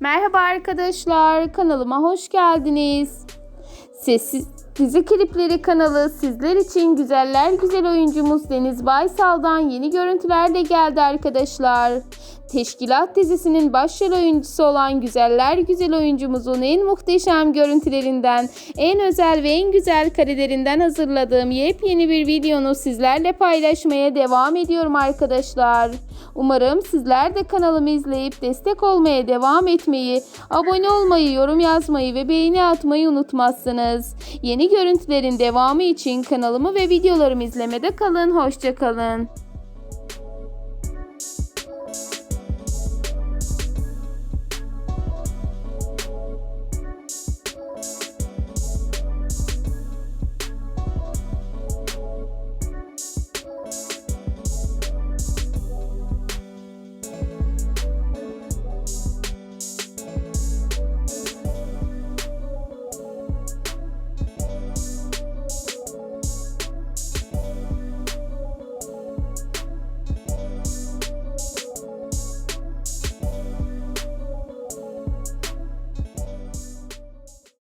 Merhaba arkadaşlar, kanalıma hoş geldiniz. Sessiz Dizi Klipleri kanalı sizler için güzeller güzel oyuncumuz Deniz Baysal'dan yeni görüntülerle geldi arkadaşlar. Teşkilat dizisinin başrol oyuncusu olan güzeller güzel oyuncumuzun en muhteşem görüntülerinden, en özel ve en güzel karelerinden hazırladığım yepyeni bir videonu sizlerle paylaşmaya devam ediyorum arkadaşlar. Umarım sizler de kanalımı izleyip destek olmaya devam etmeyi, abone olmayı, yorum yazmayı ve beğeni atmayı unutmazsınız. Yeni görüntülerin devamı için kanalımı ve videolarımı izlemede kalın. Hoşçakalın.